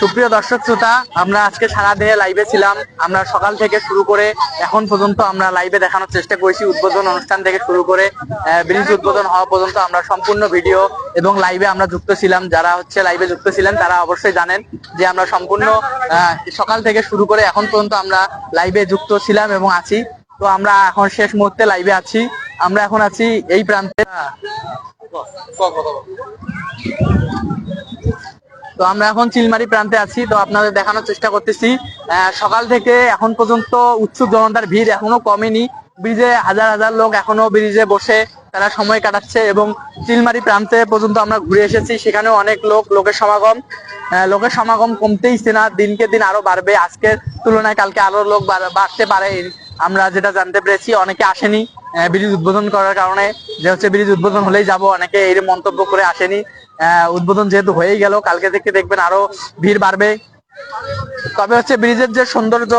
সুপ্রিয় দর্শক শ্রোতা, আমরা আজকে সারাদিনে লাইভে ছিলাম। আমরা সকাল থেকে শুরু করে এখন পর্যন্ত আমরা লাইভে দেখানোর চেষ্টা করেছি, উদ্বোধন অনুষ্ঠান থেকে শুরু করে ব্রিজ উদ্বোধন হওয়া পর্যন্ত আমরা সম্পূর্ণ ভিডিও এবং লাইভে আমরা যুক্ত ছিলাম। যারা হচ্ছে লাইভে যুক্ত ছিলেন, তারা অবশ্যই জানেন যে আমরা সম্পূর্ণ সকাল থেকে শুরু করে এখন পর্যন্ত আমরা লাইভে যুক্ত ছিলাম এবং আছি। তো আমরা এখন শেষ মুহূর্তে লাইভে আছি। আমরা এখন আছি এই প্রান্তে। তো আমরা এখন চিলমারি প্রান্তে আছি, তো আপনাদের দেখানোর চেষ্টা করতেছি। সকাল থেকে এখন পর্যন্ত উৎসুক জনতার ভিড় এখনও কমেনি। ব্রিজে হাজার হাজার লোক এখনও ব্রিজে বসে তারা সময় কাটাচ্ছে এবং চিলমারি প্রান্তে পর্যন্ত আমরা ঘুরে এসেছি। সেখানেও অনেক লোক, লোকের সমাগম। লোকের সমাগম কমতেইছে না, দিনকে দিন আরও বাড়বে। আজকের তুলনায় কালকে আরও লোক বাড়তে পারে। আমরা যেটা জানতে পেরেছি, অনেকে আসেনি ব্রিজ উদ্বোধন করার কারণে। যে হচ্ছে ব্রিজ উদ্বোধন হলেই যাব, অনেকে এই মন্তব্য করে আসেনি। উদ্বোধন যেহেতু হয়েই গেল, কালকে থেকে দেখবেন আরও ভিড় বাড়বে। তবে হচ্ছে ব্রিজের যে সৌন্দর্য,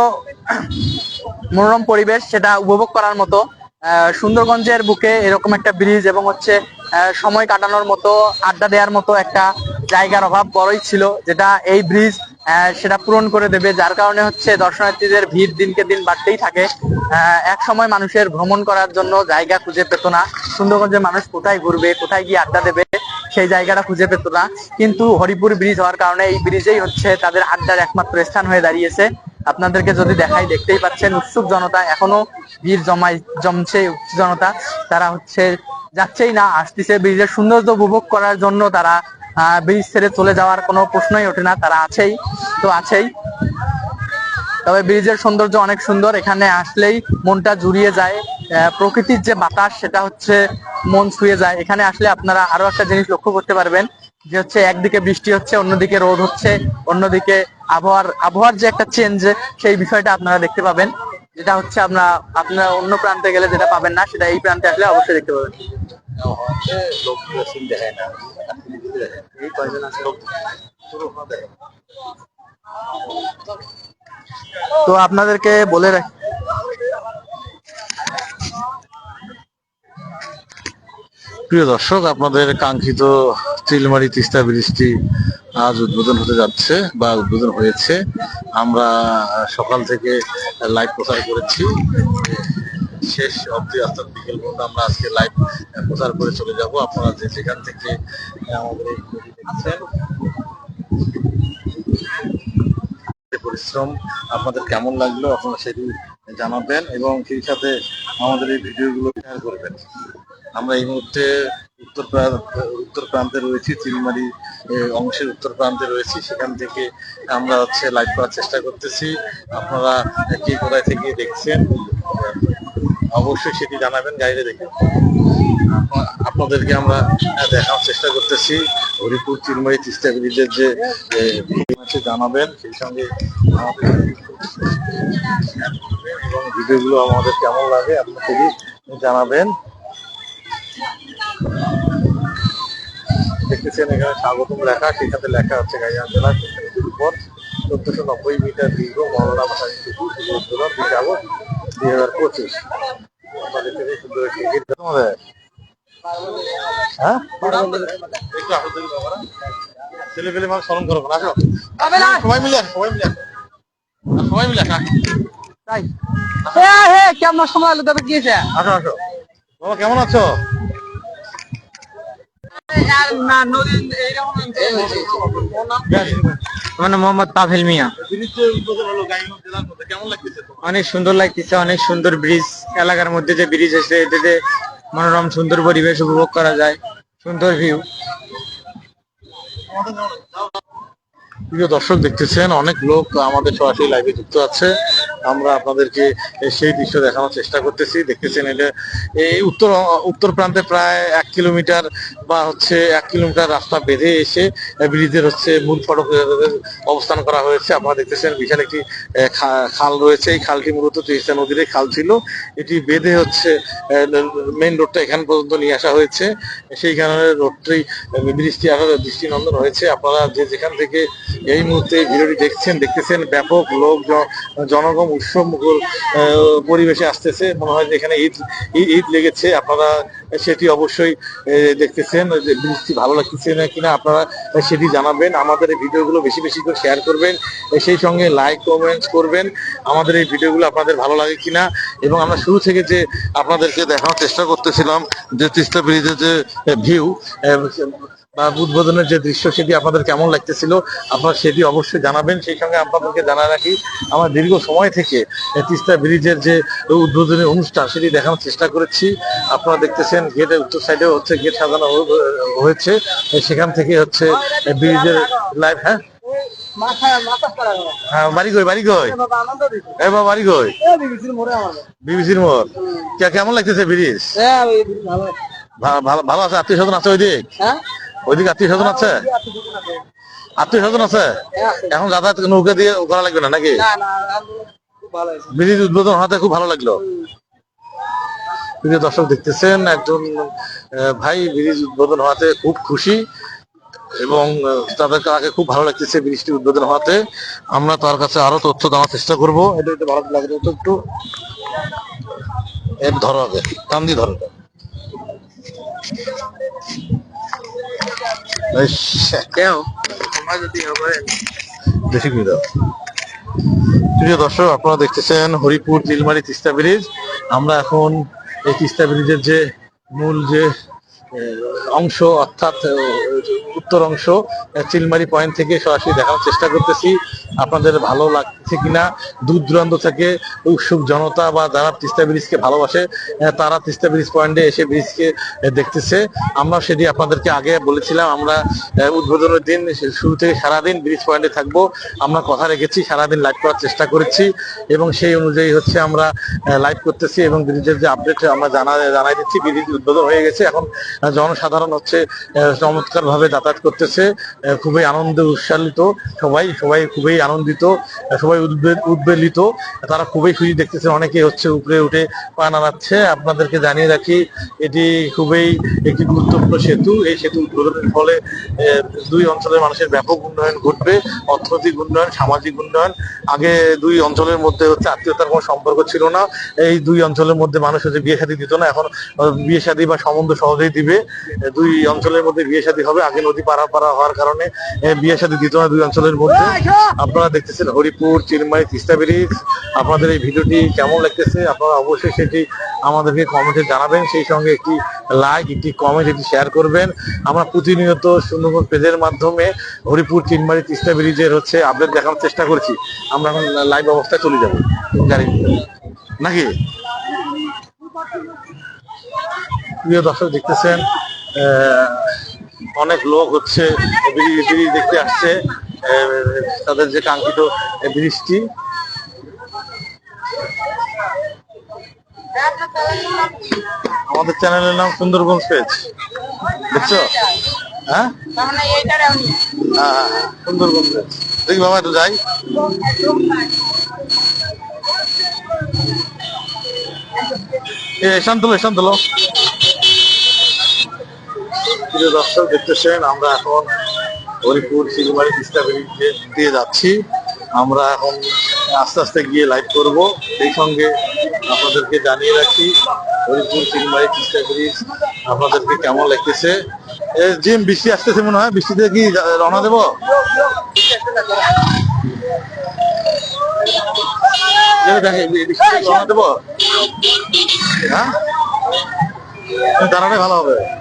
মনোরম পরিবেশ, সেটা উপভোগ করার মতো সুন্দরগঞ্জের বুকে এরকম একটা ব্রিজ এবং হচ্ছে সময় কাটানোর মতো, আড্ডা দেওয়ার মতো একটা জায়গার অভাব বড়ই ছিল, যেটা এই ব্রিজ সেটা পূরণ করে দেবে, যার কারণে হচ্ছে দর্শনার্থীদের ভিড় দিনকে দিন বাড়তেই থাকে। এক সময় মানুষের ভ্রমণ করার জন্য জায়গা খুঁজে পেত না। সুন্দরগঞ্জের মানুষ কোথায় ঘুরবে, কোথায় গিয়ে আড্ডা দেবে সেই জায়গাটা খুঁজে পেত না। কিন্তু হরিপুর ব্রিজ হওয়ার কারণে এই ব্রিজেই হচ্ছে তাদের আড্ডার একমাত্র স্থান হয়ে দাঁড়িয়েছে। আপনাদেরকে যদি দেখাই, দেখতেই পাচ্ছেন উৎসুক জনতা, এখনও ভিড় জমাই জমছে উৎসুক জনতা। তারা হচ্ছে যাচ্ছেই না, আসতেছে। ব্রিজের সৌন্দর্য উপভোগ করার জন্য তারা ব্রিজ ছেড়ে চলে যাওয়ার কোনো প্রশ্নই ওঠে না। তারা আছেই, তো আছেই। তবে ব্রিজের সৌন্দর্য অনেক সুন্দর। এখানে আসলেই মনটা জুড়িয়ে যায়। প্রকৃতির যে বাতাস, সেটা হচ্ছে মন ছুঁয়ে যায়। এখানে আসলে আপনারা আরও একটা জিনিস লক্ষ্য করতে পারবেন, যে হচ্ছে একদিকে বৃষ্টি হচ্ছে, অন্যদিকে রোদ হচ্ছে, অন্যদিকে আবহাওয়ার আবহাওয়ার যে একটা চেঞ্জ সেই বিষয়টা আপনারা দেখতে পাবেন। যেটা হচ্ছে আমরা, আপনারা অন্য প্রান্তে গেলে যেটা পাবেন না, সেটা এই প্রান্তে আসলে অবশ্যই দেখতে পাবেন। তো আপনাদেরকে বলে রাখি প্রিয় দর্শক, আপনাদের কাঙ্ক্ষিত চিলমারি তিস্তা ব্রিজটি আজ উদ্বোধন হতে যাচ্ছে বা উদ্বোধন হয়েছে। আমরা সকাল থেকে লাইভ প্রচার করেছি। শেষ অবধি অর্থাৎ বিকেল পর্যন্ত আমরা আজকে লাইভ প্রচার করে চলে যাব। আপনারা যে যেখান থেকে আমাদের পরিশ্রম আপনাদের কেমন লাগল, আপনারা সেটি জানাবেন এবং সেই সাথে আমাদের এই ভিডিওগুলো শেয়ার করবেন। আমরা এই মুহূর্তে উত্তর উত্তর প্রান্তে রয়েছি চিলমারি অংশের উত্তর প্রান্তে রয়েছি। সেখান থেকে আমরা হচ্ছে লাইভ করার চেষ্টা করতেছি। আপনারা কে কোথায় থেকে দেখছেন, অবশ্যই সেটি জানাবেন, গাইডে দেখে। আপনাদেরকে আমরা দেখানোর চেষ্টা করতেছি। হরিপুর চিলমারি তিস্তা ব্রিজের যে জানাবেন। সেই সঙ্গে এবং ভিডিওগুলো আমাদের কেমন লাগে আপনাদেরই জানাবেন। দেখতেছেন এখানে স্বাগতম লেখা সেখানে লেখা হচ্ছে গাইয়া জেলা চোদ্দশো নব্বই মিটার দীর্ঘ মরনা ভাষা শুভ উদ্বোধন দুই আগস্ট দুই হাজার পঁচিশ। সুন্দর একটি গীত হ্যাঁ? একটু আসো দেখি বাবারা। ছেলে পেলে মানুষ স্মরণ করব না আসো সবাই মিলে আসো সবাই মিলে আসো। সবাই মিলে আসো তাই? হ্যাঁ হ্যাঁ কেমন সময় তবে গিয়েছে? আসো আসো। বাবা কেমন আছো? মানে মোহাম্মদ পাভেল মিয়া। অনেক সুন্দর লাগতেছে, অনেক সুন্দর ব্রিজ এলাকার মধ্যে যে ব্রিজ আছে এটাতে মনোরম, সুন্দর পরিবেশ উপভোগ করা যায়, সুন্দর ভিউ প্রিয় দর্শক, দেখতেছেন, অনেক লোক আমাদের সরাসরি লাইভে যুক্ত আছে। আমরা আপনাদেরকে সেই দৃশ্য দেখানোর চেষ্টা করতেছি। দেখতেছেন, এটা এই উত্তর উত্তর প্রান্তে প্রায় এক কিলোমিটার বা হচ্ছে এক কিলোমিটার রাস্তা বেঁধে এসে ব্রিজের হচ্ছে মূল ফটকে অবস্থান করা হয়েছে, আপনারা দেখতেছেন বিশাল একটি খাল রয়েছে। এই খালটি মূলত তিস্তা নদীর খাল ছিল। এটি বেঁধে হচ্ছে মেইন রোডটা এখান পর্যন্ত নিয়ে আসা হয়েছে। সেই কারণে রোডটি ব্রিজটি আরও দৃষ্টিনন্দন হয়েছে আপনারা যে যেখান থেকে এই মুহূর্তে ভিডিওটি দেখছেন, দেখতেছেন ব্যাপক লোক জ- জনগণ উৎসব মুখর পরিবেশে আসতেছে। মনে হয় এখানে ঈদ, ঈদ- লেগেছে। আপনারা সেটি অবশ্যই দেখতেছেন। বৃষ্টি ভালো লাগতেছে না কিনা আপনারা সেটি জানাবেন। আমাদের এই ভিডিওগুলো বেশি বেশি করে শেয়ার করবেন। সেই সঙ্গে লাইক কমেন্টস করবেন। আমাদের এই ভিডিওগুলো আপনাদের ভালো লাগে কিনা? এবং আমরা শুরু থেকে যে আপনাদেরকে দেখানোর চেষ্টা করতেছিলাম, যে তিস্তা ব্রিজের যে ভিউ বা উদ্বোধনের যে দৃশ্য সেটি আপনাদের কেমন লাগতেছিল আপনারা সেটি অবশ্যই জানাবেন। সেই সঙ্গে আপনাদেরকে জানা রাখি আমার দীর্ঘ সময় থেকে তিস্তা ব্রিজের যে উদ্বোধনী অনুষ্ঠান সেটি দেখানোর চেষ্টা করেছি। আপনারা দেখতেছেন গেটের উত্তর সাইডে হচ্ছে গেট সাজানো হয়েছে। সেখান থেকে হচ্ছে ব্রিজের লাইভ হ্যাঁ? হ্যাঁ বাড়ি কই বাড়ি কই? এ বাবা বাড়ি কই? বিবিসির মোড়। কে- কেমন লাগতেছে ব্রিজ? ভা- ভালো ভালো আছে? আত্মীয় স্বজন আছে ওইদিক? ওইদিকে আত্মীয় স্বজন আছে? আত্মীয় স্বজন আছে। এখন যাতায়াত নৌকা দিয়ে করা লাগবে না নাকি? ব্রিজ উদ্বোধন হওয়াতে খুব ভালো লাগল। প্রিয় দর্শক দেখতেছেন একজন ভাই ব্রিজ উদ্বোধন হওয়াতে খুব খুশি এবং তাদের কাছে খুব ভালো লাগতেছে ব্রিজটি উদ্বোধন হওয়াতে। আমরা তার কাছে আরও তথ্য দেওয়ার চেষ্টা করব। এটা একটু ভালো লাগবে একটু। এর ধরো আগে। টান দিয়ে ধরো বেশ, করে দাও প্রিয় দর্শক আপনারা দেখতেছেন হরিপুর নীলমারি তিস্তা ব্রিজ। আমরা এখন এই তিস্তা ব্রিজের যে মূল যে অংশ, অর্থাৎ উত্তর অংশ চিলমারি পয়েন্ট থেকে সরাসরি দেখানোর চেষ্টা করতেছি। আপনাদের ভালো লাগছে কিনা? দূর দূরান্ত থেকে উৎসুক জনতা বা যারা তিস্তা ব্রিজকে ভালোবাসে তারা তিস্তা ব্রিজ পয়েন্টে এসে ব্রিজকে দেখতেছে। আমরা সেটি আপনাদেরকে আগে বলেছিলাম, আমরা উদ্বোধনের দিন শুরু থেকে সারাদিন ব্রিজ পয়েন্টে থাকব। আমরা কথা রেখেছি, সারাদিন লাইভ করার চেষ্টা করেছি এবং সেই অনুযায়ী হচ্ছে আমরা লাইভ করতেছি এবং ব্রিজের যে আপডেট আমরা জানা, জানাই দিচ্ছি, ব্রিজ উদ্বোধন হয়ে গেছে। এখন জনসাধারণ হচ্ছে চমৎকার ভাবে যাতায়াত করতেছে খুবই আনন্দ উৎসাহিত সবাই সবাই খুবই আনন্দিত সবাই উদ্বে- উদ্বেলিত, তারা খুবই খুশি দেখতেছে, অনেকে হচ্ছে উপরে উঠে পা নাড়াচ্ছে। আপনাদেরকে জানিয়ে রাখি, এটি খুবই একটি গুরুত্বপূর্ণ সেতু। এই সেতু উদ্বোধনের ফলে দুই অঞ্চলের মানুষের ব্যাপক উন্নয়ন ঘটবে, অর্থনৈতিক উন্নয়ন, সামাজিক উন্নয়ন। আগে দুই অঞ্চলের মধ্যে হচ্ছে আত্মীয়তার কোনো সম্পর্ক ছিল না, এই দুই অঞ্চলের মধ্যে মানুষ হচ্ছে বিয়ে শাদী দিত না, এখন বিয়ে শাদী বা সম্বন্ধ সহজেই দিবে আহ, দুই অঞ্চলের মধ্যে বিয়ে শাদী হবে। আগে নদী পাড়া হওয়ার কারণে বিয়ে শাদী দিত না দুই অঞ্চলের মধ্যে। আপনারা দেখতেছেন হরিপুর চিলমারি তিস্তা ব্রিজ। আপনাদের এই ভিডিওটি কেমন লাগতেছে আপনারা অবশ্যই সেটি আমাদেরকে কমেন্টে জানাবেন। সেই সঙ্গে একটি লাইক একটি কমেন্ট একটি শেয়ার করবেন। আমরা প্রতিনিয়ত সুন্দরবন পেজের মাধ্যমে হরিপুর চিনমারি তিস্তা ব্রিজের হচ্ছে আপডেট দেখানোর চেষ্টা করছি। আমরা এখন লাইভ অবস্থায় চলে যাব। গাড়ি। নাকি? প্রিয় দর্শক দেখতেছেন অনেক লোক হচ্ছে দেখতে আসছে তাদের যে কাঙ্ক্ষিত বৃষ্টি। আমাদের চ্যানেলের নাম সুন্দরবন পেজ। দেখছ? হ্যাঁ? হ্যাঁ, হ্যাঁ, সুন্দরবন পেজ। দেখি বাবা একটু যাই। এ শান্তলো শান্তলো প্রিয় দর্শক দেখতেছেন আমরা এখন হরিপুর শিলবাড়ি তিস্তা দিয়ে- যাচ্ছি। আমরা এখন আস্তে আস্তে গিয়ে লাইভ করব। সেই সঙ্গে আপনাদেরকে জানিয়ে রাখি, হরিপুর শিলবাড়ি তিস্তা আপনাদেরকে কেমন লাগতেছে? জিম, বৃষ্টি আসতেছে মনে হয়। বৃষ্টিতে কি রওনা দেবো? রওনা দেবো? হ্যাঁ? দাঁড়ালে ভালো হবে।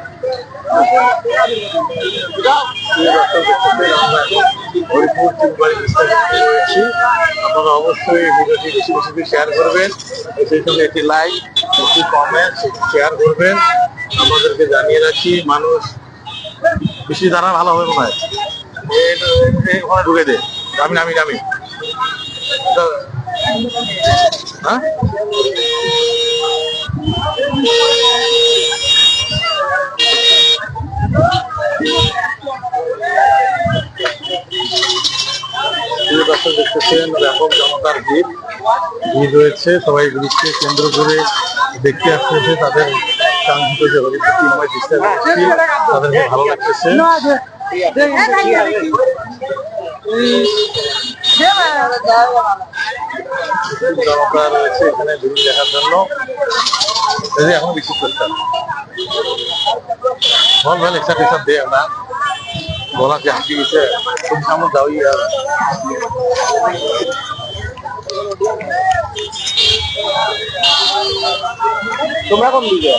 হরিপুর তিনবাড়ি বিস্তারিত রয়েছি আপনারা অবশ্যই ভিডিওটি বেশি বেশি শেয়ার করবেন। সেই সঙ্গে একটি লাইক একটি কমেন্ট শেয়ার করবেন। আমাদেরকে জানিয়ে রাখি, মানুষ বেশি দাঁড়া ভালো হবে মনে হয়। ঢুকে দে। নামি নামি এটা- হ্যাঁ? দেখতেছেন ব্যাপক জনতার ভিড় ভিড় রয়েছে, সবাই ব্রিজকে কেন্দ্র করে দেখতে আসতেছে, তাদের কাঙ্ক্ষিত যে তাদেরকে ভালো লাগতেছে। জনতা রয়েছে এখানে ভিড় দেখার জন্য। এখন করতাম বল ভাই একটা কিছু দে না বলা যে হাসি গেছে তুমি সামনে যাও ইয়া তোমরা কোন দিকে?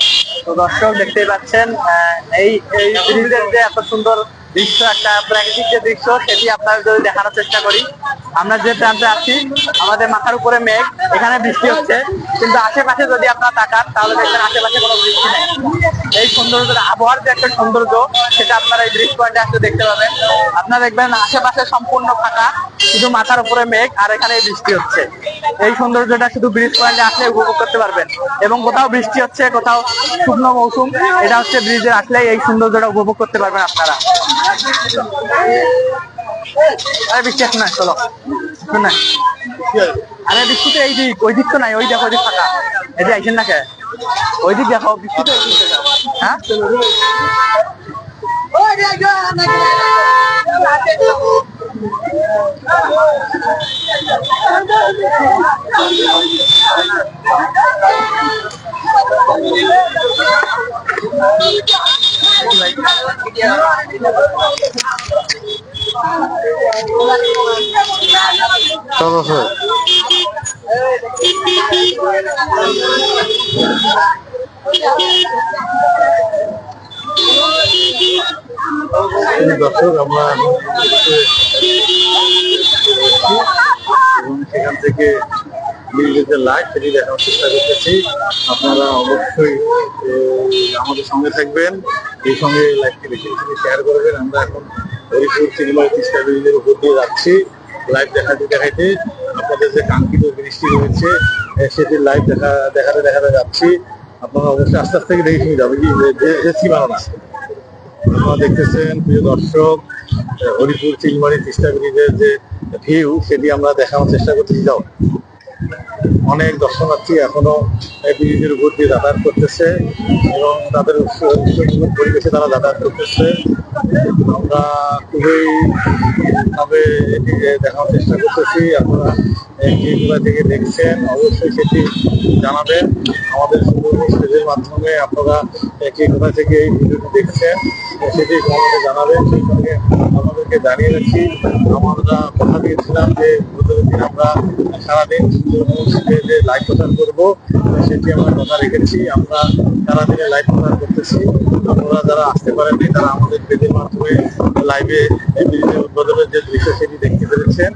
তো দর্শক দেখতেই পাচ্ছেন এই এই যে এত সুন্দর দৃশ্য একটা প্রাকৃতিক যে দৃশ্য, সেটি আপনাদের যদি দেখানোর চেষ্টা করি। আমরা যে প্রান্তে আছি, আমাদের মাথার উপরে মেঘ, এখানে বৃষ্টি হচ্ছে। কিন্তু আশেপাশে যদি আপনারা তাকান, তাহলে দেখবেন আশেপাশে কোনো বৃষ্টি নেই। এই সৌন্দর্য আবহাওয়ার যে একটা সৌন্দর্য, সেটা আপনারা এই ব্রিজ পয়েন্টে আসলে দেখতে পাবেন। আপনারা দেখবেন আশেপাশে সম্পূর্ণ ফাঁকা, শুধু মাথার উপরে মেঘ, আর এখানে বৃষ্টি হচ্ছে। এই সৌন্দর্যটা শুধু ব্রিজ পয়েন্টে আসলে উপভোগ করতে পারবেন। এবং কোথাও বৃষ্টি হচ্ছে, কোথাও শুকনো মৌসুম, এটা হচ্ছে ব্রিজে আসলে এই সৌন্দর্যটা উপভোগ করতে পারবেন আপনারা। আরে বৃষ্টি আসছে না চলো। শোন না আরে বৃষ্টি তো এই দিক, ওই দিক তো নাই, ওই দেখো, ওই দিক ফাঁকা। এই যে আইসেন না কে ওই দিক দেখো বৃষ্টি তো দিক হ্যাঁ? এই দর্শক আমরা সেখান থেকে যে লাইট সেটি দেখানোর চেষ্টা করতেছি আপনারা অবশ্যই আমাদের সঙ্গে থাকবেন এই সঙ্গে লাইভটি বেশি বেশি শেয়ার করবেন। আমরা এখন হরিপুর চিনিমারি তিস্তা ব্রিজের উপর দিয়ে যাচ্ছি লাইভ দেখাতে দেখাইতে আপনাদের যে কাঙ্ক্ষিত বৃষ্টি রয়েছে এ, সেটির লাইভ দেখা দেখাতে দেখাতে যাচ্ছি। আপনারা অবশ্যই আস্তে আস্তে দেখে শুনে যাবে কি যে যে আপনারা দেখতেছেন প্রিয় দর্শক হরিপুর চিলমারি তিস্তা ব্রিজের যে ভিউ সেটি আমরা দেখানোর চেষ্টা করতেছি। যাও। অনেক দর্শনার্থী এখনও ব্রিজের উপর দিয়ে যাতায়াত করতেছে এবং তাদের পরিবেশে তারা যাতায়াত করতেছে। আমরা খুবই ভাবে দেখানোর চেষ্টা করতেছি। আপনারা ভিডিওগুলো থেকে দেখছেন, অবশ্যই সেটি জানাবেন। আমাদের সুন্দরবন স্টেজের মাধ্যমে আপনারা কে কোথা থেকে এই ভিডিওটি দেখছেন, সেটি আমাদের জানাবেন। সেই সঙ্গে আমাদেরকে জানিয়ে রাখছি আমরা কথা দিয়েছিলাম যে প্রতিদিন আমরা সারাদিন স্টেজে লাইভ প্রচার করব, সেটি আমরা কথা রেখেছি, আমরা সারাদিনে লাইভ প্রচার করতেছি। আপনারা যারা আসতে পারেননি, তারা আমাদের পেজের মাধ্যমে লাইভে ব্রিজের উদ্বোধনের যে দৃশ্য, সেটি দেখতে পেরেছেন।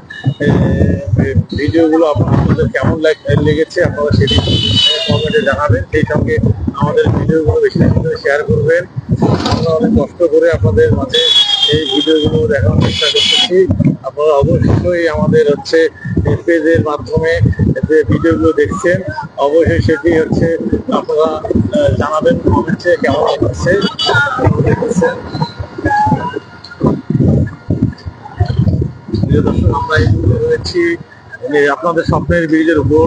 ভিডিওগুলো আপনাদের কেমন লাগ লেগেছে, আপনারা সেটি কমেন্টে জানাবেন। সেই সঙ্গে আমাদের ভিডিওগুলো বেশি শেয়ার করবেন। আমরা অনেক কষ্ট করে আপনাদের মাঝে এই ভিডিওগুলো দেখানোর চেষ্টা করতেছি। আপনারা অবশ্যই আমাদের হচ্ছে পেজের মাধ্যমে যে ভিডিওগুলো দেখছেন, অবশ্যই সেটি হচ্ছে আপনারা জানাবেন কমেন্টে কেমন প্রিয় দর্শক, আমরা এই রয়েছি আপনাদের স্বপ্নের ব্রিজের উপর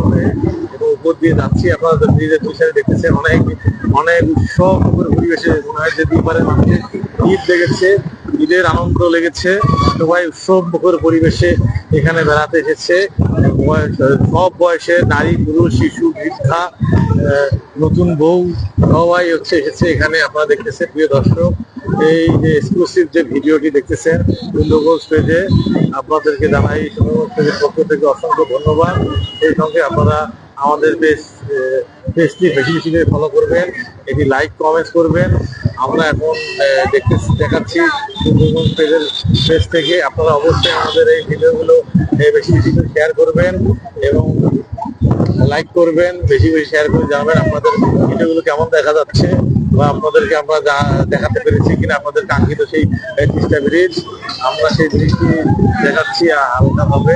উপর দিয়ে যাচ্ছি। আপনারা ব্রিজের দুই দেখতেছেন অনেক অনেক উৎসব পরিবেশে মনে হয় যে দুইবারে মানুষের ঈদ লেগেছে, ঈদের আনন্দ লেগেছে, সবাই উৎসব মুখর পরিবেশে এখানে বেড়াতে এসেছে। সব বয়সের নারী, পুরুষ, শিশু, বৃদ্ধা নতুন বউ, সবাই হচ্ছে এসেছে এখানে, আপনারা দেখতেছেন, প্রিয় দর্শক। এই যে এক্সক্লুসিভ যে ভিডিওটি দেখতেছেন সুন্দরবন পেজে আপনাদেরকে জানাই পেজের পক্ষ থেকে অসংখ্য ধন্যবাদ। এই সঙ্গে আপনারা আমাদের বেশ পেজটি বেশি বেশি করে ফলো করবেন, এটি লাইক কমেন্ট করবেন। আমরা এখন দেখতে দেখাচ্ছি সুন্দরবন পেজের পেজ থেকে। আপনারা অবশ্যই আমাদের এই ভিডিওগুলো বেশি বেশি করে শেয়ার করবেন এবং লাইক করবেন, বেশি বেশি শেয়ার করে জানাবেন আপনাদের ভিডিওগুলো কেমন দেখা যাচ্ছে। বা আপনাদেরকে আমরা দেখাতে পেরেছি কিনা আপনাদের কাঙ্ক্ষিত সেই তিস্তা ব্রিজ আমরা সেই ব্রিজটি দেখাচ্ছি হালকা ভাবে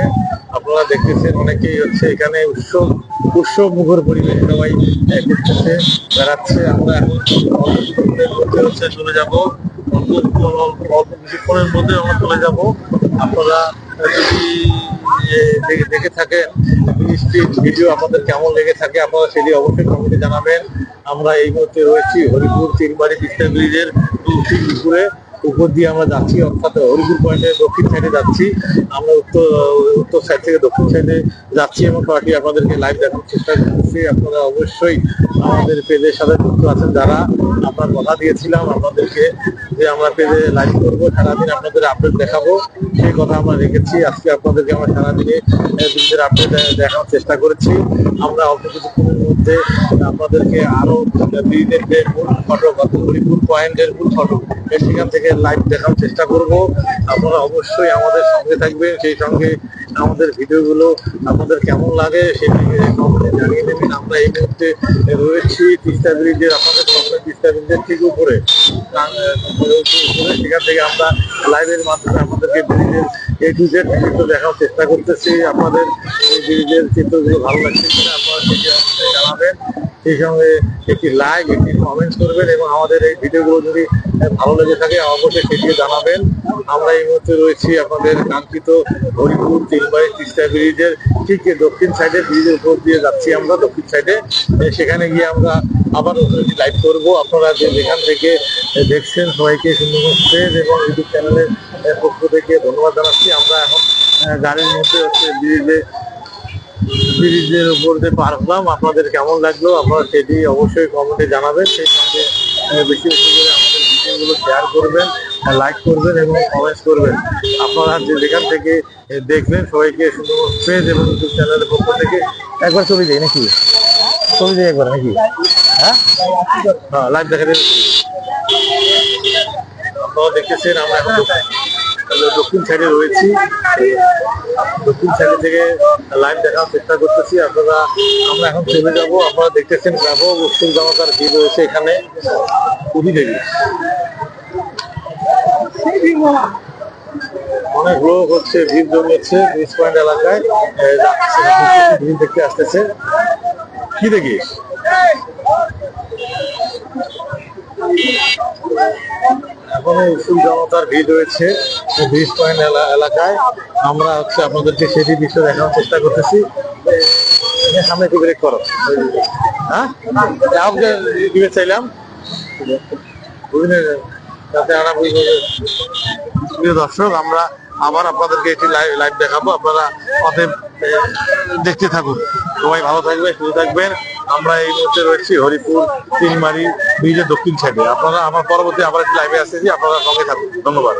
আপনারা দেখতেছেন অনেকেই হচ্ছে এখানে উৎসব উৎসব মুখর পরিবেশ সবাই আহ, করতেছে বেড়াচ্ছে। আমরা এখন মধ্যে হচ্ছে চলে যাব। অল্প অল্প কিছুক্ষণের মধ্যে আমরা চলে যাব। আপনারা যদি দেখে থাকেন বৃষ্টির ভিডিও আপনাদের কেমন লেগে থাকে আপনারা সেটি অবশ্যই কমেন্টে জানাবেন। আমরা এই মুহূর্তে রয়েছি হরিপুর তিনবাড়ি তিস্তা ব্রিজের দুপুরে উপর দিয়ে আমরা যাচ্ছি, অর্থাৎ হরিপুর পয়েন্টের দক্ষিণ সাইডে যাচ্ছি। আমরা উত্তর উত্তর সাইড থেকে দক্ষিণ সাইডে যাচ্ছি এবং পার্টি আপনাদেরকে লাইভ দেখানোর চেষ্টা করছি আপনারা অবশ্যই আমাদের পেজের সাথে যুক্ত আছেন যারা। আপনার কথা দিয়েছিলাম আপনাদেরকে যে আমরা পেজে লাইভ করব, সারাদিন আপনাদের আপডেট দেখাবো। সেই কথা আমরা রেখেছি। আজকে আপনাদেরকে আমরা সারাদিনে দিনের আপডেট দেখানোর চেষ্টা করেছি। আমরা অল্প কিছুক্ষণের মধ্যে আপনাদেরকে আরও ব্রিজের যে মূল অর্থাৎ হরিপুর পয়েন্টের মূল ফটক সেখান থেকে লাইভ দেখানোর চেষ্টা করব। আপনারা অবশ্যই আমাদের সঙ্গে থাকবেন, সেই সঙ্গে আমাদের ভিডিওগুলো আপনাদের কেমন লাগে সেটিকে কমেন্টে জানিয়ে দেবেন। আমরা এই মুহূর্তে রয়েছি তিস্তা ব্রিজের আপনাদের সামনে তিস্তা ব্রিজের ঠিক উপরে। সেখান থেকে আমরা লাইভের মাধ্যমে আপনাদেরকে ব্রিজের এ টু জেড চিত্র দেখার চেষ্টা করতেছি। আপনাদের এই ব্রিজের চিত্রগুলো ভালো লাগছে কিনা আপনারা সেটি জানাবেন। সেই সঙ্গে একটি লাইক একটি কমেন্ট করবেন এবং আমাদের এই ভিডিওগুলো যদি ভালো লেগে থাকে, অবশ্যই সেটিকে জানাবেন। আমরা এই মুহূর্তে রয়েছি আপনাদের কাঙ্ক্ষিত হরিপুর তিলবাড়ি তিস্তা ব্রিজের ঠিক দক্ষিণ সাইডে ব্রিজের উপর দিয়ে যাচ্ছি আমরা দক্ষিণ সাইডে সেখানে গিয়ে আমরা আবার লাইভ করব। আপনারা যে যেখান থেকে দেখছেন সবাইকে সুন্দরবন পেজ এবং ইউটিউব চ্যানেলের পক্ষ থেকে ধন্যবাদ জানাচ্ছি। আমরা এখন গাড়ির মধ্যে হচ্ছে ব্রিজে, ব্রিজের উপর দিয়ে পার হলাম। আপনাদের কেমন লাগল? আপনারা সেটি অবশ্যই কমেন্টে জানাবেন। সেই সঙ্গে বেশি বেশি ভিডিওগুলো শেয়ার করবেন লাইক করবেন এবং কমেন্ট করবেন। আপনারা যে যেখান থেকে দেখবেন সবাইকে পেজ এবং ইউটিউব চ্যানেলের পক্ষ থেকে একবার ছবি যাই নাকি? ছবি যাই একবার নাকি? হ্যাঁ? হ্যাঁ লাইভ দেখা দেবেন। আপনারা দেখতেছেন, আমরা দক্ষিণ সাইডে রয়েছি। দক্ষিণ সাইড থেকে লাইভ দেখার চেষ্টা করতেছি। আপনারা, আমরা এখন চলে যাব। আপনারা দেখতেছেন ব্যাপক উত্তর জনতার ভিড় রয়েছে এখানে। খুবই দেবী। অনেক লোক হচ্ছে, ভিড় জমিয়েছে ব্রিজ পয়েন্ট এলাকায়। ভিড় দেখতে আসতেছে। কি দেখিস? এখন এই জনতার ভিড় রয়েছে ব্রিজ পয়েন্ট এলা- এলাকায়। আমরা হচ্ছে আপনাদেরকে সেটি দৃশ্য দেখানোর চেষ্টা করতেছি। সামনে একটু ব্রেক করো। হ্যাঁ? চাইলাম। যাতে প্রিয় দর্শক, আমরা আবার আপনাদেরকে একটি লাইভ দেখাবো। আপনারা অতএব দেখতে থাকুন। সবাই ভালো থাকবে সুস্থ থাকবেন। আমরা এই মুহূর্তে রয়েছি হরিপুর তিনমারি ব্রিজের দক্ষিণ সাইডে আপনারা আমার পরবর্তী আবার একটি লাইভে আসতেছি। আপনারা সঙ্গে থাকুন। ধন্যবাদ।